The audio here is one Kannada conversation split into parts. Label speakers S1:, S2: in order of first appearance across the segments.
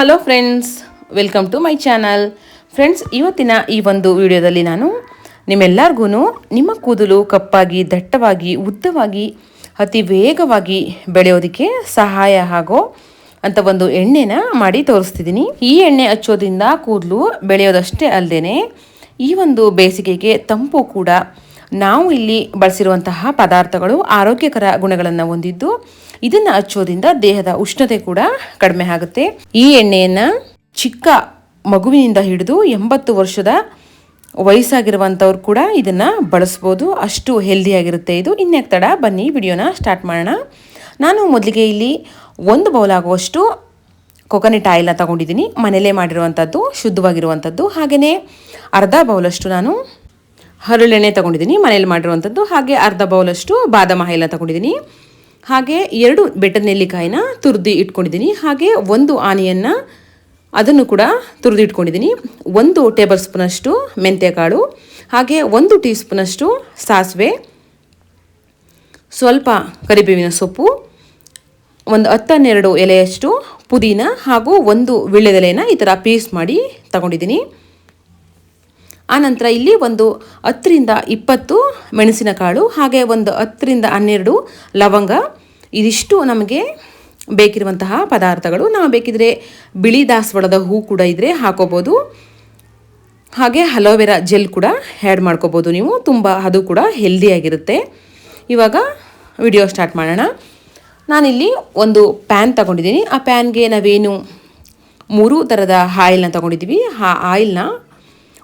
S1: Hello friends welcome to my channel friends ಇವತ್ತಿನ ಈ ಒಂದು ವಿಡಿಯೋದಲ್ಲಿ ನಾನು ನಿಮ್ಮೆಲ್ಲರಿಗೂ ನಿಮ್ಮ ಕೂದಲು ಕಪ್ಪಾಗಿ, ದಟ್ಟವಾಗಿ, ಉದ್ದವಾಗಿ, ಅತಿ ವೇಗವಾಗಿ ಬೆಳೆಯೋದಕ್ಕೆ ಸಹಾಯ ಆಗೋ ಅಂತ ಒಂದು ಎಣ್ಣೆನ ಮಾಡಿ ತೋರಿಸ್ತಿದ್ದೀನಿ. ಈ ಎಣ್ಣೆ ಹಚ್ಚೋದ್ರಿಂದ ಕೂದಲು ಬೆಳೆಯೋದಷ್ಟೇ ಅಲ್ಲದೆ ಈ ಒಂದು ಬೇಸಿಗೆಗೆ ತಂಪು ಕೂಡ ನಾವು ಇಲ್ಲಿ ಬಳಸಿರುವಂತಹ ಪದಾರ್ಥಗಳು ಆರೋಗ್ಯಕರ ಗುಣಗಳನ್ನು ಹೊಂದಿದ್ದು, ಇದನ್ನು ಹಚ್ಚೋದ್ರಿಂದ ದೇಹದ ಉಷ್ಣತೆ ಕೂಡ ಕಡಿಮೆ ಆಗುತ್ತೆ. ಈ ಎಣ್ಣೆಯನ್ನು ಚಿಕ್ಕ ಮಗುವಿನಿಂದ ಹಿಡಿದು ಎಂಬತ್ತು ವರ್ಷದ ವಯಸ್ಸಾಗಿರುವಂಥವ್ರು ಕೂಡ ಇದನ್ನು ಬಳಸ್ಬೋದು. ಅಷ್ಟು ಹೆಲ್ದಿಯಾಗಿರುತ್ತೆ ಇದು. ಇನ್ಯಾಕೆ ತಡ? ಬನ್ನಿ, ವಿಡಿಯೋನ ಸ್ಟಾರ್ಟ್ ಮಾಡೋಣ. ನಾನು ಮೊದಲಿಗೆ ಇಲ್ಲಿ ಒಂದು ಬೌಲ್ ಆಗುವಷ್ಟು ಕೊಕೊನೆಟ್ ಆಯಿಲ್ನ ತಗೊಂಡಿದ್ದೀನಿ. ಮನೇಲೇ ಮಾಡಿರುವಂಥದ್ದು, ಶುದ್ಧವಾಗಿರುವಂಥದ್ದು. ಹಾಗೆಯೇ ಅರ್ಧ ಬೌಲಷ್ಟು ನಾನು ಹರಳೆಣ್ಣೆ ತಗೊಂಡಿದ್ದೀನಿ ಮನೇಲಿ ಮಾಡಿರುವಂಥದ್ದು. ಹಾಗೆ ಅರ್ಧ ಬೌಲಷ್ಟು ಬಾದಾಮ ಎಲ್ಲ ತಗೊಂಡಿದ್ದೀನಿ. ಹಾಗೆ ಎರಡು ಬೆಟ್ಟದ ನೆಲ್ಲಿಕಾಯಿನ ತುರಿದು ಇಟ್ಕೊಂಡಿದ್ದೀನಿ. ಹಾಗೆ ಒಂದು ಆನಿಯನ್ನ ಅದನ್ನು ಕೂಡ ತುರಿದು ಇಟ್ಕೊಂಡಿದ್ದೀನಿ. ಒಂದು ಟೇಬಲ್ ಸ್ಪೂನಷ್ಟು ಮೆಂತ್ಯಕಾಳು, ಹಾಗೆ ಒಂದು ಟೀ ಸ್ಪೂನಷ್ಟು ಸಾಸಿವೆ, ಸ್ವಲ್ಪ ಕರಿಬೇವಿನ ಸೊಪ್ಪು, ಒಂದು ಹತ್ತನ್ನೆರಡು ಎಲೆಯಷ್ಟು ಪುದೀನ ಹಾಗೂ ಒಂದು ವಿಳ್ಯದೆಲೆಯನ್ನು ಈ ಥರ ಪೀಸ್ ಮಾಡಿ ತಗೊಂಡಿದ್ದೀನಿ. ಆನಂತರ ಇಲ್ಲಿ ಒಂದು ಹತ್ತರಿಂದ ಇಪ್ಪತ್ತು ಮೆಣಸಿನಕಾಳು ಹಾಗೆ ಒಂದು ಹತ್ತರಿಂದ ಹನ್ನೆರಡು ಲವಂಗ. ಇದಿಷ್ಟು ನಮಗೆ ಬೇಕಿರುವಂತಹ ಪದಾರ್ಥಗಳು. ನಾವು ಬೇಕಿದ್ರೆ ಬಿಳಿ ದಾಸವಾಳದ ಹೂ ಕೂಡ ಇದ್ದರೆ ಹಾಕೋಬೋದು. ಹಾಗೆ ಹಲೋವೆರಾ ಜೆಲ್ ಕೂಡ ಆ್ಯಡ್ ಮಾಡ್ಕೋಬೋದು ನೀವು. ತುಂಬ ಅದು ಕೂಡ ಹೆಲ್ದಿಯಾಗಿರುತ್ತೆ ಇವಾಗ ವಿಡಿಯೋ ಸ್ಟಾರ್ಟ್ ಮಾಡೋಣ. ನಾನಿಲ್ಲಿ ಒಂದು ಪ್ಯಾನ್ ತಗೊಂಡಿದ್ದೀನಿ. ಆ ಪ್ಯಾನ್ಗೆ ನಾವೇನು ಮೂರು ಥರದ ಆಯಿಲ್ನ ತಗೊಂಡಿದ್ದೀವಿ. ಆ ಆಯಿಲ್ನ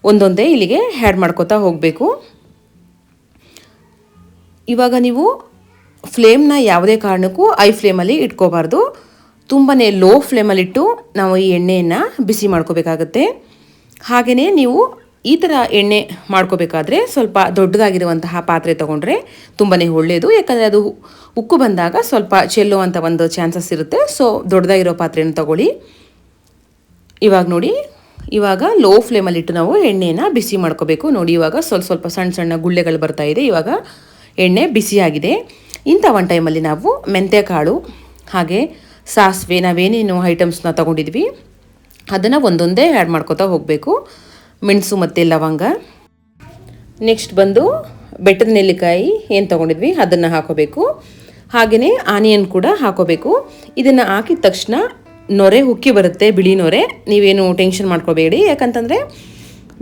S1: ಒಂದೊಂದೇ ಇಲ್ಲಿಗೆ ಆ್ಯಡ್ ಮಾಡ್ಕೋತಾ ಹೋಗಬೇಕು. ಇವಾಗ ನೀವು ಫ್ಲೇಮ್ನ ಯಾವುದೇ ಕಾರಣಕ್ಕೂ ಐ ಫ್ಲೇಮಲ್ಲಿ ಇಟ್ಕೋಬಾರ್ದು. ತುಂಬಾ ಲೋ ಫ್ಲೇಮಲ್ಲಿಟ್ಟು ನಾವು ಈ ಎಣ್ಣೆಯನ್ನು ಬಿಸಿ ಮಾಡ್ಕೋಬೇಕಾಗತ್ತೆ. ಹಾಗೆಯೇ ನೀವು ಈ ಥರ ಎಣ್ಣೆ ಮಾಡ್ಕೋಬೇಕಾದ್ರೆ ಸ್ವಲ್ಪ ದೊಡ್ಡದಾಗಿರುವಂತಹ ಪಾತ್ರೆ ತೊಗೊಂಡ್ರೆ ತುಂಬಾ ಒಳ್ಳೆಯದು ಯಾಕಂದರೆ ಅದು ಉಕ್ಕು ಬಂದಾಗ ಸ್ವಲ್ಪ ಚೆಲ್ಲುವಂಥ ಒಂದು ಚಾನ್ಸಸ್ ಇರುತ್ತೆ. ಸೊ ದೊಡ್ಡದಾಗಿರೋ ಪಾತ್ರೆಯನ್ನು ತಗೊಳ್ಳಿ. ಇವಾಗ ನೋಡಿ ಇವಾಗ ಲೋ ಫ್ಲೇಮಲ್ಲಿಟ್ಟು ನಾವು ಎಣ್ಣೆನ ಬಿಸಿ ಮಾಡ್ಕೋಬೇಕು. ನೋಡಿ, ಇವಾಗ ಸ್ವಲ್ಪ ಸ್ವಲ್ಪ ಸಣ್ಣ ಸಣ್ಣ ಗುಳ್ಳೆಗಳು ಬರ್ತಾ ಇದೆ. ಇವಾಗ ಎಣ್ಣೆ ಬಿಸಿಯಾಗಿದೆ. ಇಂಥ ಒಂದು ಟೈಮಲ್ಲಿ ನಾವು ಮೆಂತ್ಯಕಾಳು, ಹಾಗೆ ಸಾಸಿವೆ, ನಾವೇನೇನು ಐಟಮ್ಸ್ನ ತೊಗೊಂಡಿದ್ವಿ, ಅದನ್ನು ಒಂದೊಂದೇ ಆ್ಯಡ್ ಮಾಡ್ಕೋತಾ ಹೋಗಬೇಕು. ಮೆಣಸು ಮತ್ತು ಲವಂಗ. ನೆಕ್ಸ್ಟ್ ಬಂದು ಬೆಟ್ಟದ ನೆಲ್ಲಿಕಾಯಿ ಏನು ತೊಗೊಂಡಿದ್ವಿ, ಅದನ್ನು ಹಾಕೋಬೇಕು. ಹಾಗೆಯೇ ಆನಿಯನ್ ಕೂಡ ಹಾಕೋಬೇಕು. ಇದನ್ನು ಹಾಕಿದ ತಕ್ಷಣ ನೊರೆ ಉಕ್ಕಿ ಬರುತ್ತೆ, ಬಿಳಿ ನೊರೆ. ನೀವೇನು ಟೆನ್ಷನ್ ಮಾಡ್ಕೋಬೇಡಿ. ಯಾಕಂತಂದರೆ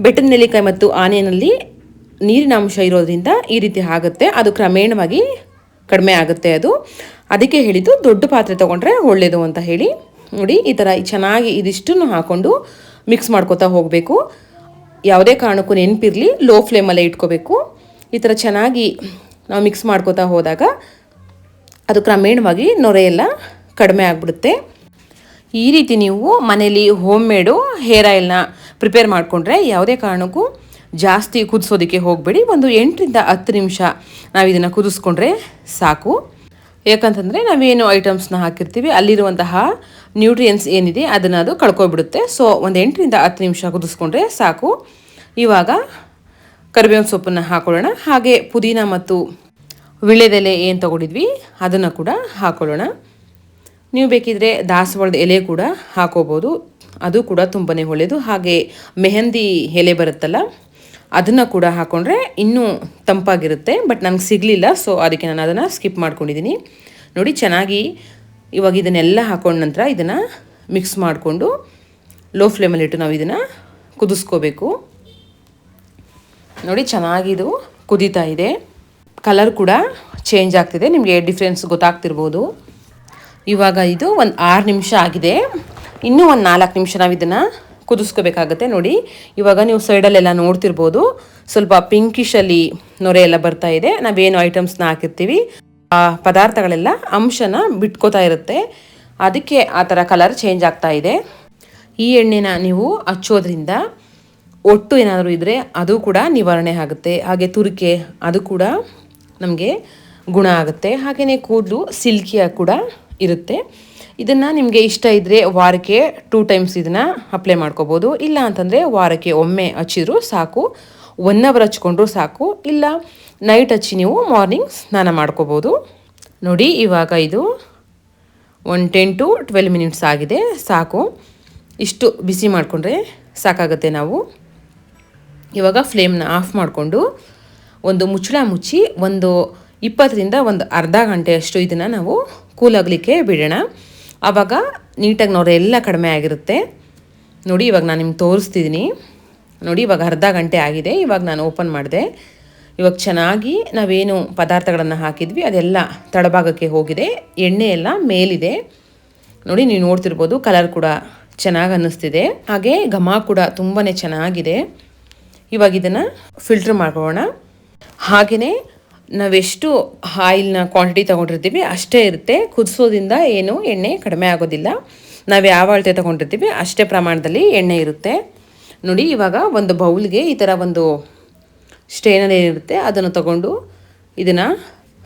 S1: ಬೆಟ್ಟದ ನೆಲ್ಲಿಕಾಯಿ ಮತ್ತು ಆನೆಯಲ್ಲಿ ನೀರಿನ ಅಂಶ ಇರೋದ್ರಿಂದ ಈ ರೀತಿ ಆಗುತ್ತೆ. ಅದು ಕ್ರಮೇಣವಾಗಿ ಕಡಿಮೆ ಆಗುತ್ತೆ ಅದು. ಅದಕ್ಕೆ ಹೇಳಿದ್ದು ದೊಡ್ಡ ಪಾತ್ರೆ ತೊಗೊಂಡ್ರೆ ಒಳ್ಳೆಯದು ಅಂತ ಹೇಳಿ. ನೋಡಿ, ಈ ಥರ ಚೆನ್ನಾಗಿ ಇದಿಷ್ಟನ್ನು ಹಾಕ್ಕೊಂಡು ಮಿಕ್ಸ್ ಮಾಡ್ಕೋತಾ ಹೋಗಬೇಕು. ಯಾವುದೇ ಕಾರಣಕ್ಕೂ ನೆನಪಿರಲಿ, ಲೋ ಫ್ಲೇಮಲ್ಲೇ ಇಟ್ಕೋಬೇಕು. ಈ ಥರ ಚೆನ್ನಾಗಿ ನಾವು ಮಿಕ್ಸ್ ಮಾಡ್ಕೋತಾ ಹೋದಾಗ ಅದು ಕ್ರಮೇಣವಾಗಿ ನೊರೆಯೆಲ್ಲ ಕಡಿಮೆ ಆಗಿಬಿಡುತ್ತೆ. ಈ ರೀತಿ ನೀವು ಮನೇಲಿ ಹೋಮ್ ಮೇಡು ಹೇರ್ ಆಯಿಲ್ನ ಪ್ರಿಪೇರ್ ಮಾಡಿಕೊಂಡ್ರೆ ಯಾವುದೇ ಕಾರಣಕ್ಕೂ ಜಾಸ್ತಿ ಕುದಿಸೋದಕ್ಕೆ ಹೋಗಬೇಡಿ. ಒಂದು ಎಂಟರಿಂದ ಹತ್ತು ನಿಮಿಷ ನಾವು ಇದನ್ನು ಕುದಿಸ್ಕೊಂಡ್ರೆ ಸಾಕು. ಯಾಕಂತಂದರೆ ನಾವೇನು ಐಟಮ್ಸ್ನ ಹಾಕಿರ್ತೀವಿ, ಅಲ್ಲಿರುವಂತಹ ನ್ಯೂಟ್ರಿಯನ್ಸ್ ಏನಿದೆ ಅದನ್ನು ಅದು ಕಳ್ಕೊಬಿಡುತ್ತೆ. ಸೊ ಒಂದು ಎಂಟರಿಂದ ಹತ್ತು ನಿಮಿಷ ಕುದಿಸ್ಕೊಂಡ್ರೆ ಸಾಕು. ಇವಾಗ ಕರಿಬೇವಿನ ಸೊಪ್ಪನ್ನು ಹಾಕೊಳ್ಳೋಣ. ಹಾಗೆ ಪುದೀನ ಮತ್ತು ವಿಳೆದೆಲೆ ಏನು ತೊಗೊಂಡಿದ್ವಿ, ಅದನ್ನು ಕೂಡ ಹಾಕೊಳ್ಳೋಣ. ನೀವು ಬೇಕಿದ್ರೆ ದಾಸವಾಳದ ಎಲೆ ಕೂಡ ಹಾಕೋಬೋದು. ಅದು ಕೂಡ ತುಂಬಾ ಒಳ್ಳೆಯದು ಹಾಗೆ ಮೆಹಂದಿ ಎಲೆ ಬರುತ್ತಲ್ಲ, ಅದನ್ನು ಕೂಡ ಹಾಕೊಂಡ್ರೆ ಇನ್ನೂ ತಂಪಾಗಿರುತ್ತೆ, ಬಟ್ ನನಗೆ ಸಿಗಲಿಲ್ಲ, ಸೊ ಅದಕ್ಕೆ ನಾನು ಅದನ್ನು ಸ್ಕಿಪ್ ಮಾಡ್ಕೊಂಡಿದ್ದೀನಿ ನೋಡಿ, ಚೆನ್ನಾಗಿ ಇವಾಗ ಇದನ್ನೆಲ್ಲ ಹಾಕೊಂಡ ನಂತರ ಇದನ್ನು ಮಿಕ್ಸ್ ಮಾಡಿಕೊಂಡು ಲೋ ಫ್ಲೇಮಲ್ಲಿಟ್ಟು ನಾವು ಇದನ್ನು ಕುದಿಸ್ಕೋಬೇಕು. ನೋಡಿ ಚೆನ್ನಾಗಿದು ಕುದೀತಾ ಇದೆ. ಕಲರ್ ಕೂಡ ಚೇಂಜ್ ಆಗ್ತಿದೆ. ನಿಮಗೆ ಡಿಫ್ರೆನ್ಸ್ ಗೊತ್ತಾಗ್ತಿರ್ಬೋದು. ಇವಾಗ ಇದು ಒಂದು ಆರು ನಿಮಿಷ ಆಗಿದೆ. ಇನ್ನೂ ಒಂದು ನಾಲ್ಕು ನಿಮಿಷ ನಾವು ಇದನ್ನು ಕುದಿಸ್ಕೋಬೇಕಾಗತ್ತೆ ನೋಡಿ. ಇವಾಗ ನೀವು ಸೈಡಲ್ಲೆಲ್ಲ ನೋಡ್ತಿರ್ಬೋದು. ಸ್ವಲ್ಪ ಪಿಂಕಿಶಲ್ಲಿ ನೊರೆ ಎಲ್ಲ ಬರ್ತಾ ಇದೆ. ನಾವೇನು ಐಟಮ್ಸ್ನ ಹಾಕಿರ್ತೀವಿ. ಆ ಪದಾರ್ಥಗಳೆಲ್ಲ ಅಂಶನ ಬಿಟ್ಕೋತಾ ಇರುತ್ತೆ. ಅದಕ್ಕೆ ಆ ಥರ ಕಲರ್ ಚೇಂಜ್ ಆಗ್ತಾ ಇದೆ. ಈ ಎಣ್ಣೆನ ನೀವು ಹಚ್ಚೋದ್ರಿಂದ ಒಟ್ಟು ಏನಾದರೂ ಇದ್ದರೆ ಅದು ಕೂಡ ನಿವಾರಣೆ ಆಗುತ್ತೆ. ಹಾಗೆ ತುರಿಕೆ ಅದು ಕೂಡ ನಮಗೆ ಗುಣ ಆಗುತ್ತೆ. ಹಾಗೆಯೇ ಕೂದಲು, ಸಿಲ್ಕಿಯ ಕೂಡ ಇರುತ್ತೆ. ಇದನ್ನು ನಿಮಗೆ ಇಷ್ಟ ಇದ್ದರೆ ವಾರಕ್ಕೆ ಟೂ ಟೈಮ್ಸ್ ಇದನ್ನು ಅಪ್ಲೈ ಮಾಡ್ಕೋಬೋದು. ಇಲ್ಲ ಅಂತಂದರೆ ವಾರಕ್ಕೆ ಒಮ್ಮೆ ಹಚ್ಚಿದ್ರು ಸಾಕು. ಒನ್ ಅವರ್ ಹಚ್ಕೊಂಡ್ರೂ ಸಾಕು. ಇಲ್ಲ ನೈಟ್ ಹಚ್ಚಿ ನೀವು ಮಾರ್ನಿಂಗ್ ಸ್ನಾನ ಮಾಡ್ಕೋಬೋದು. ನೋಡಿ, ಇವಾಗ ಇದು one ten to twelve minutes ಆಗಿದೆ. ಸಾಕು. ಇಷ್ಟು ಬಿಸಿ ಮಾಡಿಕೊಂಡ್ರೆ ಸಾಕಾಗುತ್ತೆ ನಾವು. ಇವಾಗ ಫ್ಲೇಮ್ನ ಆಫ್ ಮಾಡಿಕೊಂಡು ಒಂದು ಮುಚ್ಚಳ ಮುಚ್ಚಿ ಒಂದು ಇಪ್ಪತ್ತರಿಂದ ಒಂದು ಅರ್ಧ ಗಂಟೆಯಷ್ಟು ಇದನ್ನು ನಾವು ಕೂಲಾಗಲಿಕ್ಕೆ ಬಿಡೋಣ. ಆವಾಗ ನೀಟಾಗಿ ನೋಡ್ರೆ, ಎಲ್ಲ ಕಡಿಮೆ ಆಗಿರುತ್ತೆ. ನೋಡಿ, ಇವಾಗ ನಾನು ನಿಮ್ಗೆ ತೋರಿಸ್ತಿದ್ದೀನಿ ನೋಡಿ, ಇವಾಗ ಅರ್ಧ ಗಂಟೆ ಆಗಿದೆ. ಇವಾಗ ನಾನು ಓಪನ್ ಮಾಡಿದೆ. ಇವಾಗ ಚೆನ್ನಾಗಿ ನಾವೇನು ಪದಾರ್ಥಗಳನ್ನು ಹಾಕಿದ್ವಿ, ಅದೆಲ್ಲ ತಳಭಾಗಕ್ಕೆ ಹೋಗಿದೆ. ಎಣ್ಣೆ ಎಲ್ಲ ಮೇಲಿದೆ. ನೋಡಿ, ನೀವು ನೋಡ್ತಿರ್ಬೋದು, ಕಲರ್ ಕೂಡ ಚೆನ್ನಾಗಿ ಅನ್ನಿಸ್ತಿದೆ. ಹಾಗೆ ಘಮ ಕೂಡ ತುಂಬಾ ಚೆನ್ನಾಗಿದೆ. ಇವಾಗ ಇದನ್ನು ಫಿಲ್ಟ್ರ್ ಮಾಡ್ಕೊಳ್ಳೋಣ. ಹಾಗೆಯೇ ನಾವೆಷ್ಟು ಆಯಿಲ್ನ ಕ್ವಾಂಟಿಟಿ ತೊಗೊಂಡಿರ್ತೀವಿ, ಅಷ್ಟೇ ಇರುತ್ತೆ. ಕುದಿಸೋದ್ರಿಂದ ಏನು ಎಣ್ಣೆ ಕಡಿಮೆ ಆಗೋದಿಲ್ಲ. ನಾವು ಯಾವ ಅಳತೆ ತೊಗೊಂಡಿರ್ತೀವಿ, ಅಷ್ಟೇ ಪ್ರಮಾಣದಲ್ಲಿ ಎಣ್ಣೆ ಇರುತ್ತೆ. ನೋಡಿ, ಇವಾಗ ಒಂದು ಬೌಲ್ಗೆ ಈ ಥರ ಒಂದು ಸ್ಟೇನರ್ ಏನಿರುತ್ತೆ, ಅದನ್ನು ತಗೊಂಡು ಇದನ್ನು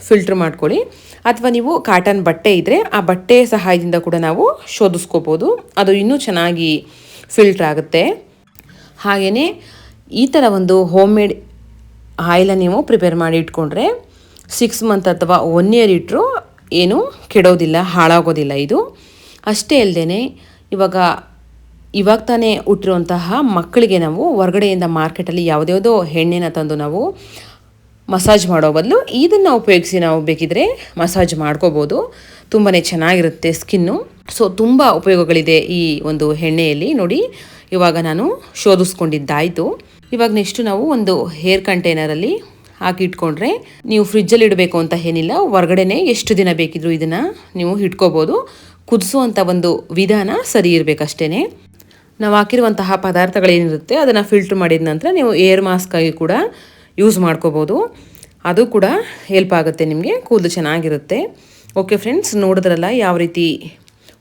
S1: ಫಿಲ್ಟ್ರ್ ಮಾಡ್ಕೊಳ್ಳಿ. ಅಥವಾ ನೀವು ಕಾಟನ್ ಬಟ್ಟೆ ಇದ್ದರೆ ಆ ಬಟ್ಟೆ ಸಹಾಯದಿಂದ ಕೂಡ ನಾವು ಶೋಧಿಸ್ಕೋಬೋದು. ಅದು ಇನ್ನೂ ಚೆನ್ನಾಗಿ ಫಿಲ್ಟ್ರ್ ಆಗುತ್ತೆ. ಹಾಗೆಯೇ ಈ ಥರ ಒಂದು ಹೋಮ್ ಮೇಡ್ ಆಯಿಲ ನೀವು ಪ್ರಿಪೇರ್ ಮಾಡಿ ಇಟ್ಕೊಂಡ್ರೆ ಸಿಕ್ಸ್ ಮಂತ್ ಅಥವಾ ಒನ್ ಇಯರ್ ಇಟ್ಟರು ಏನು ಕೆಡೋದಿಲ್ಲ, ಹಾಳಾಗೋದಿಲ್ಲ ಇದು. ಅಷ್ಟೇ ಅಲ್ಲದೆ ಇವಾಗ ಇವಾಗ ತಾನೇ ಹುಟ್ಟಿರುವಂತಹ ಮಕ್ಕಳಿಗೆ ನಾವು ಹೊರಗಡೆಯಿಂದ ಮಾರ್ಕೆಟಲ್ಲಿ ಯಾವುದ್ಯಾವುದೋ ಎಣ್ಣೆನ ತಂದು ನಾವು ಮಸಾಜ್ ಮಾಡೋ ಬದಲು ಇದನ್ನು ಉಪಯೋಗಿಸಿ ನಾವು ಬೇಕಿದ್ರೆ ಮಸಾಜ್ ಮಾಡ್ಕೋಬೋದು. ತುಂಬಾ ಚೆನ್ನಾಗಿರುತ್ತೆ ಸ್ಕಿನ್ನು ಸೊ ತುಂಬ ಉಪಯೋಗಗಳಿದೆ ಈ ಒಂದು ಎಣ್ಣೆಯಲ್ಲಿ. ನೋಡಿ, ಇವಾಗ ನಾನು ಶೋಧಿಸ್ಕೊಂಡಿದ್ದಾಯಿತು. ಇವಾಗ ನೆಕ್ಸ್ಟು ನಾವು ಒಂದು ಹೇರ್ ಕಂಟೈನರಲ್ಲಿ ಹಾಕಿ ಇಟ್ಕೊಂಡ್ರೆ ನೀವು ಫ್ರಿಜ್ಜಲ್ಲಿ ಇಡಬೇಕು ಅಂತ ಏನಿಲ್ಲ, ಹೊರಗಡೆನೆ ಎಷ್ಟು ದಿನ ಬೇಕಿದ್ರು ಇದನ್ನು ನೀವು ಇಟ್ಕೋಬೋದು. ಕುದಿಸುವಂಥ ಒಂದು ವಿಧಾನ ಸರಿ ಇರಬೇಕಷ್ಟೇ ನಾವು ಹಾಕಿರುವಂತಹ ಪದಾರ್ಥಗಳೇನಿರುತ್ತೆ ಅದನ್ನು ಫಿಲ್ಟ್ರ್ ಮಾಡಿದ ನಂತರ ನೀವು ಏರ್ ಮಾಸ್ಕಾಗಿ ಕೂಡ ಯೂಸ್ ಮಾಡ್ಕೋಬೋದು. ಅದು ಕೂಡ ಹೆಲ್ಪ್ ಆಗುತ್ತೆ ನಿಮಗೆ, ಕೂದಲು ಚೆನ್ನಾಗಿರುತ್ತೆ. ಓಕೆ ಫ್ರೆಂಡ್ಸ್ ನೋಡಿದ್ರಲ್ಲ ಯಾವ ರೀತಿ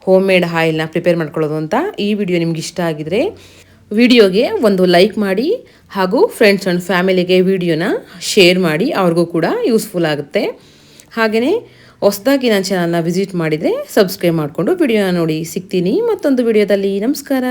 S1: ಹೋಮ್ ಮೇಡ್ ಆಯಿಲ್ನ ಪ್ರಿಪೇರ್ ಮಾಡ್ಕೊಳ್ಳೋದು ಅಂತ ಈ ವಿಡಿಯೋ ನಿಮ್ಗೆ ಇಷ್ಟ ಆಗಿದ್ರೆ ವಿಡಿಯೋಗೆ ಒಂದು ಲೈಕ್ ಮಾಡಿ ಹಾಗೂ ಫ್ರೆಂಡ್ಸ್ ಆ್ಯಂಡ್ ಫ್ಯಾಮಿಲಿಗೆ ವಿಡಿಯೋನ ಶೇರ್ ಮಾಡಿ ಅವ್ರಿಗೂ ಕೂಡ ಯೂಸ್ಫುಲ್ ಆಗುತ್ತೆ. ಹಾಗೆಯೇ ಹೊಸದಾಗಿ ನನ್ನ ಚಾನಲ್ನ ವಿಸಿಟ್ ಮಾಡಿದರೆ ಸಬ್ಸ್ಕ್ರೈಬ್ ಮಾಡಿಕೊಂಡು ವಿಡಿಯೋನ ನೋಡಿ. ಸಿಗ್ತೀನಿ ಮತ್ತೊಂದು ವಿಡಿಯೋದಲ್ಲಿ. ನಮಸ್ಕಾರ.